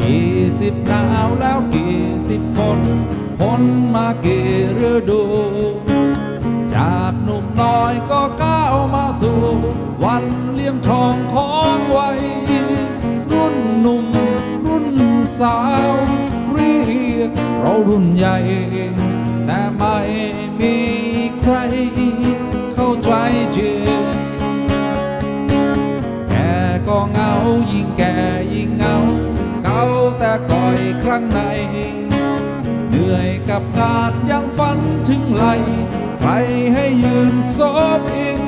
กี่สิบหนาวแล้วกี่สิบฝนพ้นมากี่ฤดู จากหนุ่มน้อยก็ก้าวมาสู่ วันเลี่ยมทองของวัยรุ่นหนุ่มรุ่นสาวเรียกเรารุ่นใหญ่ แต่ไม่มีใคร ก่อยครั้งใน เหนื่อยกับงานยังฝันถึงไหลใครให้ยืนซบอิง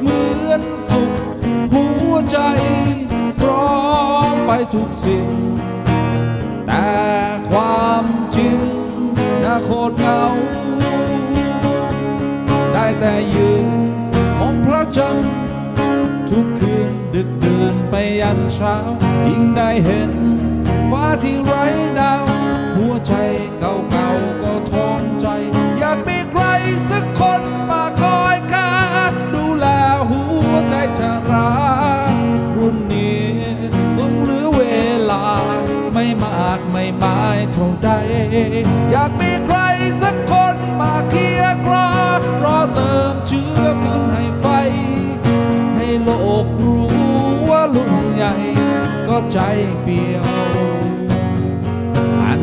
เหมือนสุขหัวใจ พร้อมไปทุกสิ่ง แต่ความจริงน่าโคตรเหงา ได้แต่ยืนมองพระจันทร์ทุกคืนดึกดื่นไปยันเช้ายิ่งได้เห็น ฟ้าที่ไร้ดาว หัวใจเก่าๆก็ทอนใจ อยากมีใครสักคนมาคอยคาดูแลหัวใจชรารุ่นนี้คงเหลือเวลา ไม่มากไม่หมายเท่าใด อยากมีใครสักคนมาเคียร์กรอเติมเชื้อฟืนให้ไฟ ให้โลกรู้ว่าลุ่นใหญ่ก็ใจเปี่ยว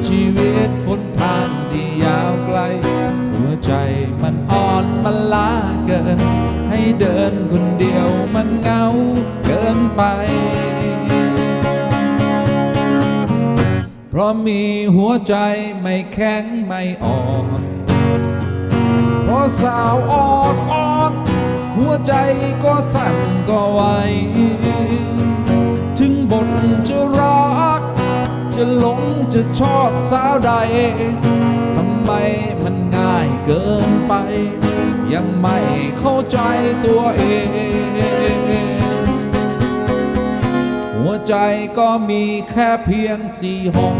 ชีวิตบนทางที่ยาวไกล หัวใจมันอ่อนมันล้าเกิน ให้เดินคนเดียวมันเงาเกินไป เพราะมีหัวใจไม่แข็งไม่อ่อน เพราะสาวอ่อนอ่อน หัวใจก็สั่นก็ไหว จะหลงจะชอบสาวใด ทำไมมันง่ายเกินไป ยังไม่เข้าใจตัวเอง หัวใจก็มีแค่เพียงสี่ห้อง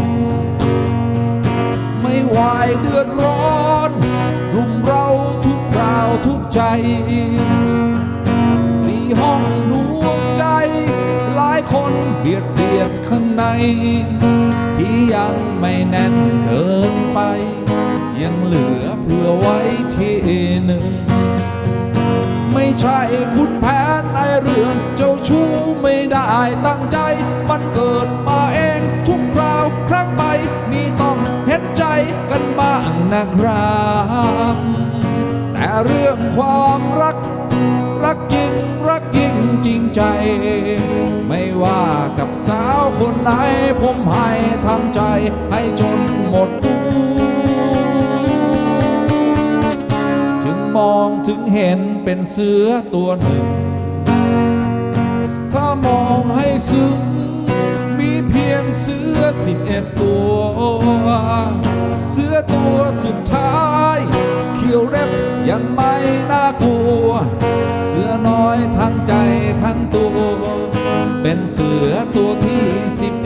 ไม่วายเดือดร้อน รุมเราทุกคราวทุกใจ เบียดเสียดข้างใน ที่ยังไม่แน่นเกินไป ยังเหลือเพื่อไว้ที่หนึ่ง ไม่ใช่คุณแผนในเรื่องเจ้าชู้ไม่ได้ตั้งใจ มันเกิดมาเองทุกคราวครั้งไปมีต้องเห็นใจกันบ้างนะครับแต่เรื่องความรักรักยิ่งจริง ใจ ไม่ว่ากับสาวคนไหน ผมให้ทั้งใจให้จนหมดตัวถึงมองถึงเห็นเป็นเสือตัวหนึ่ง ถ้ามองให้ซึ้งมีเพียงเสือสิบเอ็ดตัว เป็นเสือตัวที่สิบ